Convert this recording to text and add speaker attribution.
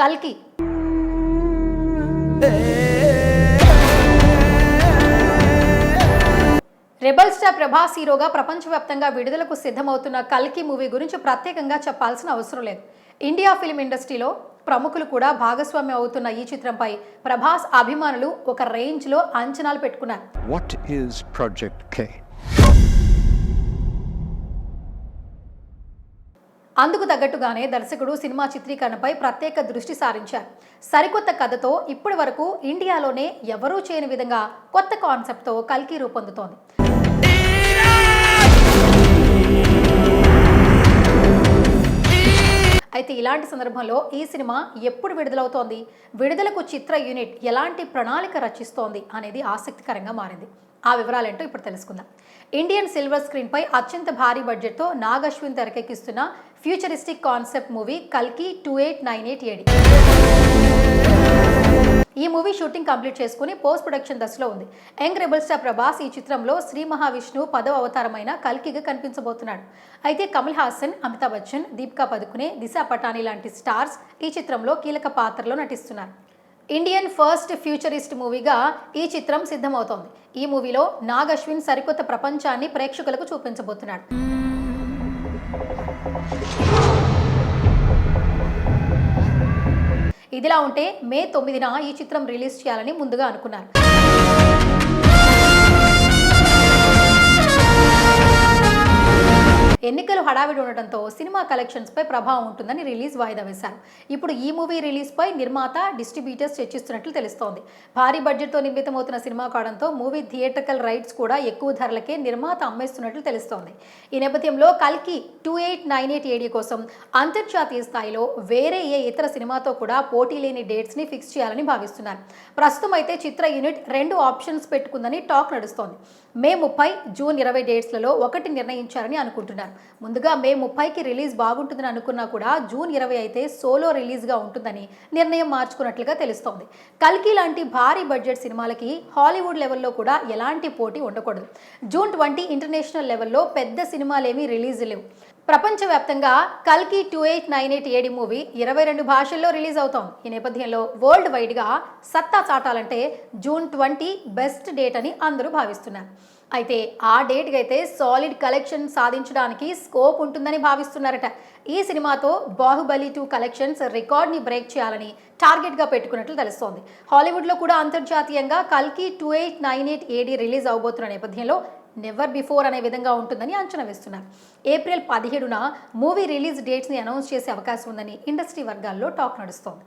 Speaker 1: కల్కి. Rebel star Prabhas హీరోగా ప్రపంచవ్యాప్తంగా విడుదలకు సిద్ధమవుతున్న కల్కి మూవీ గురించి ప్రత్యేకంగా చెప్పాల్సిన అవసరం లేదు. ఇండియా ఫిల్మ్ ఇండస్ట్రీలో ప్రముఖులు కూడా భాగస్వామ్యం అవుతున్న ఈ చిత్రంపై ప్రభాస్ అభిమానులు ఒక రేంజ్లో అంచనాలు పెట్టుకున్నారు. అందుకు తగ్గట్టుగానే దర్శకుడు సినిమా చిత్రీకరణపై ప్రత్యేక దృష్టి సారించారు. సరికొత్త కథతో ఇప్పటి వరకు ఇండియాలోనే ఎవరూ చేయని విధంగా కొత్త కాన్సెప్ట్తో కల్కి రూపొందుతోంది. అయితే ఇలాంటి సందర్భంలో ఈ సినిమా ఎప్పుడు విడుదలవుతోంది? విడుదలకు చిత్ర యూనిట్ ఎలాంటి ప్రణాళిక రచిస్తోంది? అనేది ఆసక్తికరంగా మారింది. ఆ వివరాలేంటో ఇప్పుడు తెలుసుకుందాం. ఇండియన్ సిల్వర్ స్క్రీన్పై అత్యంత భారీ బడ్జెట్తో నాగశ్విన్ తెరకెక్కిస్తున్న ఫ్యూచరిస్టిక్ కాన్సెప్ట్ మూవీ కల్కి two eight nine eight AD. ఈ మూవీ షూటింగ్ కంప్లీట్ చేసుకుని పోస్ట్ ప్రొడక్షన్ దశలో ఉంది. యంగ్ రెబల్ స్టార్ ప్రభాస్ ఈ చిత్రంలో శ్రీ మహావిష్ణువు పదవ అవతారమైన కల్కిగా కనిపించబోతున్నాడు. అయితే కమల్ హాసన్ అమితాబ్ బచ్చన్ దీపికా పదుకునే దిశా పటాని లాంటి స్టార్స్ ఈ చిత్రంలో కీలక పాత్రలో నటిస్తున్నారు. ఇండియన్ ఫస్ట్ ఫ్యూచరిస్ట్ మూవీగా ఈ చిత్రం సిద్ధమవుతోంది. ఈ మూవీలో నాగ్ అశ్విన్ సరికొత్త ప్రపంచాన్ని ప్రేక్షకులకు చూపించబోతున్నాడు. ఇదిలా ఉంటే మే తొమ్మిదిన ఈ చిత్రం రిలీజ్ చేయాలని ముందుగా అనుకున్నారు. ఎన్నికలు హడావిడి ఉండడంతో సినిమా కలెక్షన్స్పై ప్రభావం ఉంటుందని రిలీజ్ వాయిదా వేశారు. ఇప్పుడు ఈ మూవీ రిలీజ్పై నిర్మాత డిస్ట్రిబ్యూటర్స్ చర్చిస్తున్నట్లు తెలుస్తోంది. భారీ బడ్జెట్తో నిర్మితమవుతున్న సినిమా కావడంతో మూవీ థియేటర్కల్ రైట్స్ కూడా ఎక్కువ ధరలకే నిర్మాత అమ్మేస్తున్నట్లు తెలుస్తోంది. ఈ నేపథ్యంలో కల్కి two eight nine eight AD కోసం అంతర్జాతీయ స్థాయిలో వేరే ఏ ఇతర సినిమాతో కూడా పోటీ లేని డేట్స్ని ఫిక్స్ చేయాలని భావిస్తున్నారు. ప్రస్తుతం అయితే చిత్ర యూనిట్ రెండు ఆప్షన్స్ పెట్టుకుందని టాక్ నడుస్తోంది. మే ముప్పై జూన్ ఇరవై డేట్స్లలో ఒకటి నిర్ణయించారని అనుకుంటున్నారు. ముందుగా మే ముప్పైకి రిలీజ్ బాగుంటుందని అనుకున్నా కూడా జూన్ ఇరవై అయితే సోలో రిలీజ్గా ఉంటుందని నిర్ణయం మార్చుకున్నట్లుగా తెలుస్తోంది. కల్కి లాంటి భారీ బడ్జెట్ సినిమాలకి హాలీవుడ్ లెవెల్లో కూడా ఎలాంటి పోటీ ఉండకూడదు. జూన్ ట్వంటీ ఇంటర్నేషనల్ లెవెల్లో పెద్ద సినిమాలేమీ రిలీజ్ లేవు. ప్రపంచవ్యాప్తంగా కల్కి two eight nine eight AD movie ఇరవై రెండు భాషల్లో రిలీజ్ అవుతోంది. ఈ నేపథ్యంలో వరల్డ్ వైడ్గా సత్తా చాటాలంటే జూన్ ట్వంటీ బెస్ట్ డేట్ అని అందరూ భావిస్తున్నారు. అయితే ఆ డేట్కి అయితే సాలిడ్ కలెక్షన్ సాధించడానికి స్కోప్ ఉంటుందని భావిస్తున్నారట. ఈ సినిమాతో బాహుబలి టూ కలెక్షన్స్ రికార్డ్ని బ్రేక్ చేయాలని టార్గెట్గా పెట్టుకున్నట్లు తెలుస్తోంది. హాలీవుడ్లో కూడా అంతర్జాతీయంగా కల్కి two eight nine eight AD release అవబోతున్న నేపథ్యంలో నెవర్ బిఫోర్ అనే విధంగా ఉంటుందని అంచనా వేస్తున్నారు. ఏప్రిల్ పదిహేడున మూవీ రిలీజ్ డేట్స్ని అనౌన్స్ చేసే అవకాశం ఉందని ఇండస్ట్రీ వర్గాల్లో టాక్ నడుస్తోంది.